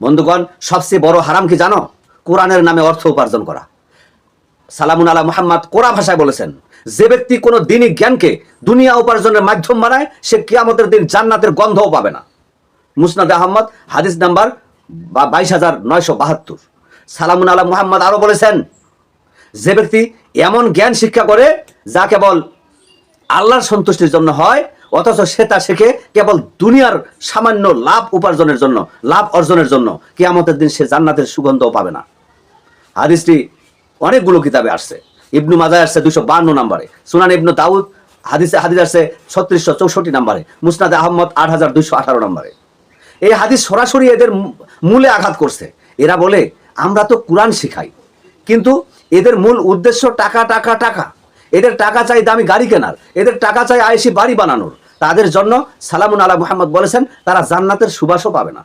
বন্ধুগণ, সবচেয়ে বড় হারাম কি জানো? কোরআনের নামে অর্থ উপার্জন করা। সালামুন আলা মুহাম্মদ কোরআন ভাষায় বলেছেন, যে ব্যক্তি কোনো দিনই জ্ঞানকে দুনিয়া উপার্জনের মাধ্যম বানায়, সে কিয়ামতের দিন জান্নাতের গন্ধও পাবে না। মুসনাদ আহমদ, হাদিস নাম্বার বা বাইশ হাজার নয়শো বাহাত্তর। সালামুন আলা মুহাম্মদ আরও বলেছেন, যে ব্যক্তি এমন জ্ঞান শিক্ষা করে, যা কেবল আল্লাহর সন্তুষ্টির জন্য হয় অথচ সে তা শেখে কেবল দুনিয়ার সামান্য লাভ উপার্জনের জন্য, লাভ অর্জনের জন্য। কিয়ামতের দিন সে জান্নাতের সুগন্ধও পাবে না। হাদিসটি অনেকগুলো কিতাবে আসছে। ইবনু মাজায় আসছে দুশো বান্ন নম্বরে। সুনান ইবনু দাউদ, হাদিসে হাদিস আসছে ছত্রিশশো চৌষট্টি নম্বরে। মুসনাদ আহমদ আট হাজার দুইশো আঠারো নম্বরে। এই হাদিস সরাসরি এদের মূলে আঘাত করছে। এরা বলে, আমরা তো কোরআন শিখাই, কিন্তু এদের মূল উদ্দেশ্য টাকা টাকা টাকা। এদের টাকা চাই দামি গাড়ি কেনার, এদের টাকা চাই আয়েসি বাড়ি বানানোর। তাদের জন্য সালামুন আলা মুহাম্মদ বলেছেন তারা জান্নাতের সুবাসও পাবে না।